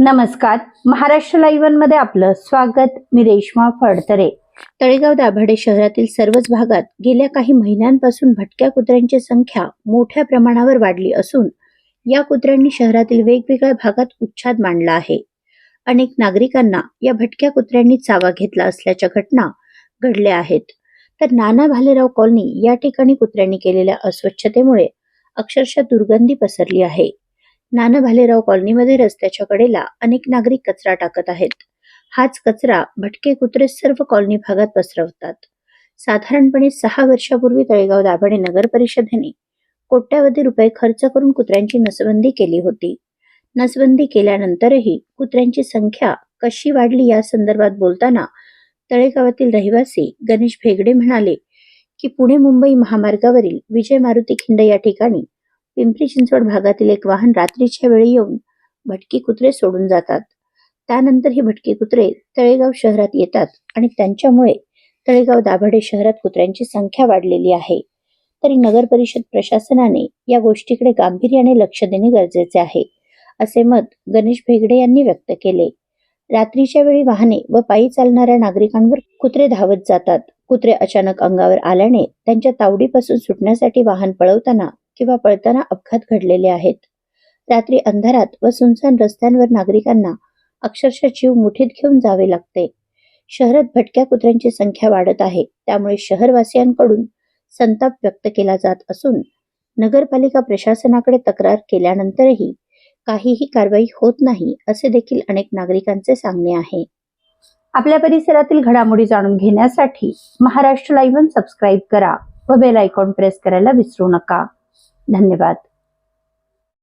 नमस्कार. महाराष्ट्र लाईव्हमध्ये आपलं स्वागत. मी रेश्मा फडतरे. तळेगाव दाभाडे शहरातील सर्वच भागात गेल्या काही महिन्यांपासून भटक्या कुत्र्यांची संख्या मोठ्या प्रमाणावर वाढली असून या कुत्र्यांनी शहरातील वेगवेगळ्या भागात उच्छाद मांडला आहे. अनेक नागरिकांना या भटक्या कुत्र्यांनी चावा घेतला असल्याच्या घटना घडल्या आहेत. तर नाना भालेराव कॉलनी या ठिकाणी कुत्र्यांनी केलेल्या अस्वच्छतेमुळे अक्षरशः दुर्गंधी पसरली आहे. नाना भालेराव कॉलनीमध्ये रस्त्याच्या कडेला अनेक नागरिक कचरा टाकत आहेत. हाच कचरा भटके कुत्रे सर्व कॉलनी भागात पसरवतात. साधारणपणे सहा वर्षापूर्वी तळेगाव दाभाडे नगर परिषदेने कोट्यावधी रुपये खर्च करून कुत्र्यांची नसबंदी केली होती. नसबंदी केल्यानंतरही कुत्र्यांची संख्या कशी वाढली या संदर्भात बोलताना तळेगावातील रहिवासी गणेश भेगडे म्हणाले की पुणे मुंबई महामार्गावरील विजय मारुती खिंड या ठिकाणी पिंपरी चिंचवड भागातील एक वाहन रात्रीच्या वेळी येऊन भटकी कुत्रे सोडून जातात. त्यानंतर ही भटकी कुत्रे तळेगाव शहरात येतात आणि त्यांच्यामुळे तळेगाव दाभाडे शहरात कुत्र्यांची संख्या वाढलेली आहे. तरी नगर परिषद प्रशासनाने या गोष्टीकडे गांभीर्याने लक्ष देणे गरजेचे आहे असे मत गणेश भेगडे यांनी व्यक्त केले. रात्रीच्या वेळी वाहने व पायी चालणाऱ्या नागरिकांवर कुत्रे धावत जातात. कुत्रे अचानक अंगावर आल्याने त्यांच्या तावडीपासून सुटण्यासाठी वाहन पळवताना किंवा पळताना अपघात घडलेले आहेत. रात्री अंधारात व सुनसान रस्त्यांवर नागरिकांना अक्षरशः जीव मुठीत घेऊन जावे लागते. शहरात भटक्या कुत्र्यांची संख्या वाढत आहे. त्यामुळे शहरवासियांकडून संताप व्यक्त केला जात असून नगरपालिका प्रशासनाकडे तक्रार केल्यानंतरही काहीही कारवाई होत नाही असे देखील अनेक नागरिकांचे सांगणे आहे. आपल्या परिसरातील घडामोडी जाणून घेण्यासाठी महाराष्ट्र लाईव्ह सबस्क्राईब करा व बेल आयकॉन प्रेस करायला विसरू नका. धन्यवाद